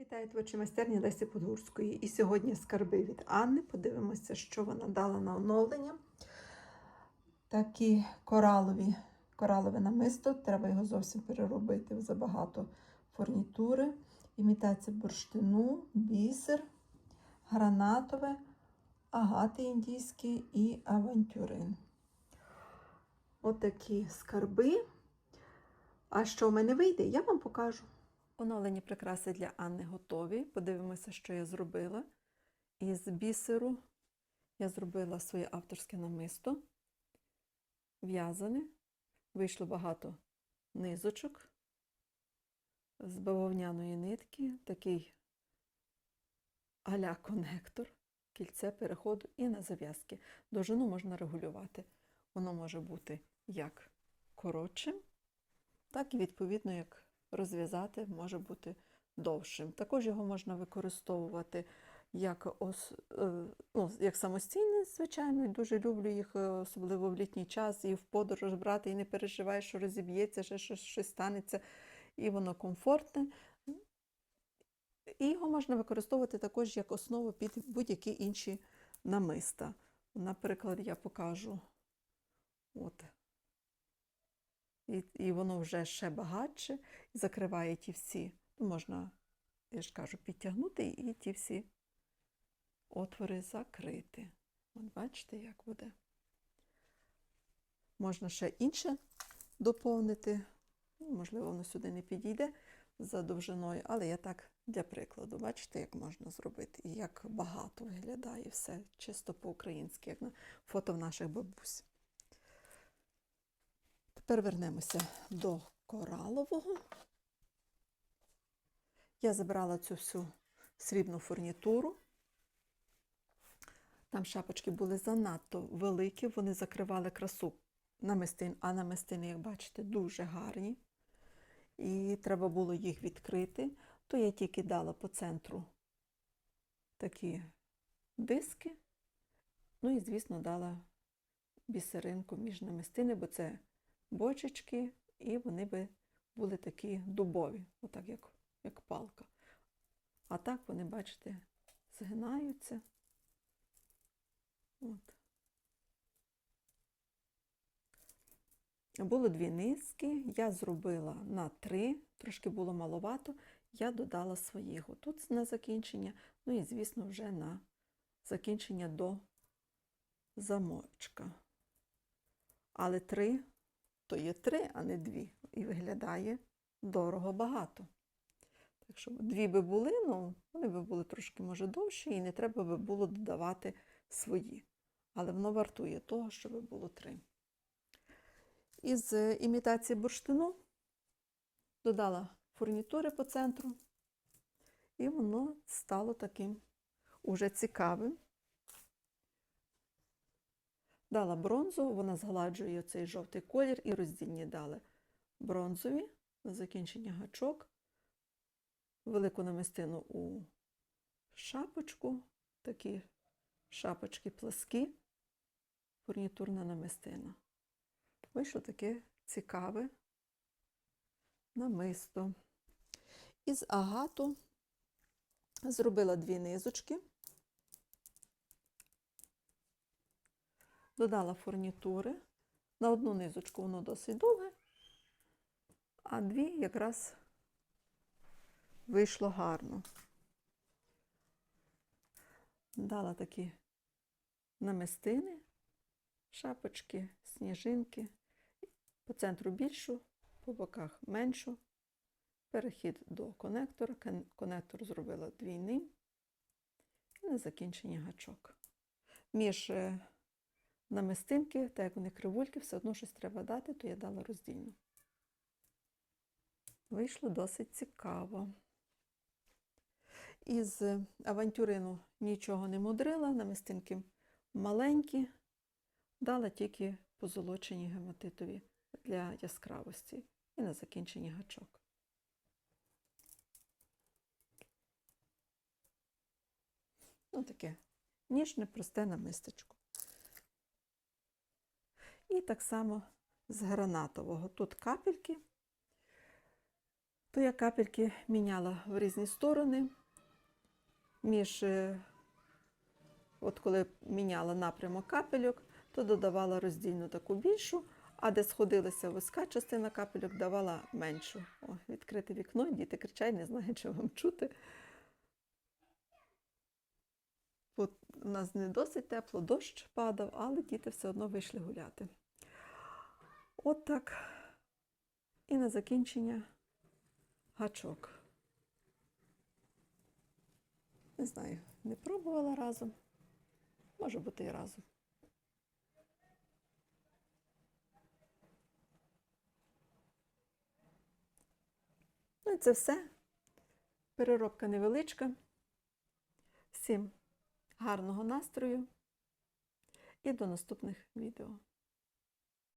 Вітаю творчі майстерні Лесі Подгурської. І сьогодні скарби від Анни. Подивимося, що вона дала на оновлення. Такі коралові, коралове намисто. Треба його зовсім переробити забагато фурнітури. Імітація бурштину, бісер, гранатове, агати індійські і авантюрин. Отакі скарби. А що в мене вийде, я вам покажу. Оновлені прикраси для Анни готові. Подивимося, що я зробила. Із бісеру я зробила своє авторське намисто. В'язане. Вийшло багато низочок з бавовняної нитки, такий аля конектор, кільце переходу і на зав'язки. Довжину можна регулювати. Воно може бути як коротшим, так і відповідно як розв'язати може бути довшим. Також його можна використовувати як ос, е, ну, як самостійне, звичайно, дуже люблю їх, е, особливо в літній час, і в подорож брати, і не переживаєш, що розіб'ється, ще щось, щось станеться, і воно комфортне. І його можна використовувати також як основу під будь-які інші намиста. Наприклад, я покажу. От і, і воно вже ще багатше і закриває ті всі. Ну, можна, я ж кажу, підтягнути і ті всі отвори закрити. От бачите, як буде. Можна ще інше доповнити. Ну, Можливо, воно сюди не підійде за довжиною, але я так для прикладу. Бачите, як можна зробити і як багато виглядає все чисто по-українськи, як на фото в наших бабусь. Тепер вернемося до коралового. Я забрала цю всю срібну фурнітуру. Там шапочки були занадто великі, вони закривали красу намистин, а намистини, як бачите, дуже гарні. І треба було їх відкрити, то я тільки дала по центру такі диски. Ну і, звісно, дала бісеринку між намистини, бо це бочечки, і вони би були такі дубові, отак як, як палка. А так вони, бачите, згинаються. От. Було дві низки, я зробила на три, трошки було маловато, я додала своїх. Тут на закінчення, ну і, звісно, вже на закінчення до замочка. Але три то є три, а не дві. І виглядає дорого багато. Так що дві би були, ну, вони би були трошки, може, довші, і не треба би було додавати свої. Але воно вартує того, щоб було три. Із імітації бурштину додала фурнітури по центру, і воно стало таким уже цікавим. Дала бронзу, вона згладжує цей жовтий колір і роздільні дали бронзові на закінчення гачок, велику намистину у шапочку, такі шапочки пласкі, фурнітурна намистина. Вийшло таке цікаве намисто. Із агату зробила дві низочки. Додала фурнітури. На одну низочку воно досить довге, а дві якраз вийшло гарно. Дала такі намистини, шапочки, сніжинки, по центру більшу, по боках меншу. Перехід до конектора. Конектор зробила двійним і на закінчення гачок. Між намистинки, так як вони кривульки, все одно щось треба дати, то я дала роздільно. Вийшло досить цікаво. Із авантюрину нічого не мудрила, намистинки маленькі, дала тільки позолочені гематитові для яскравості і на закінчення гачок. Ну, таке ніжне, просте намистечко. І так само з гранатового. Тут капельки. То я капельки міняла в різні сторони. Між, е, от коли міняла напрямок капельок, то додавала роздільну таку більшу, а де сходилася вузька частина капельок, давала меншу. О, відкрите вікно, діти кричать, не знають, що вам чути. От у нас не досить тепло, дощ падав, але діти все одно вийшли гуляти. От так. І на закінчення гачок. Не знаю, не пробувала разом. Може бути і разом. Ну і це все. Переробка невеличка. Всім гарного настрою і до наступних відео.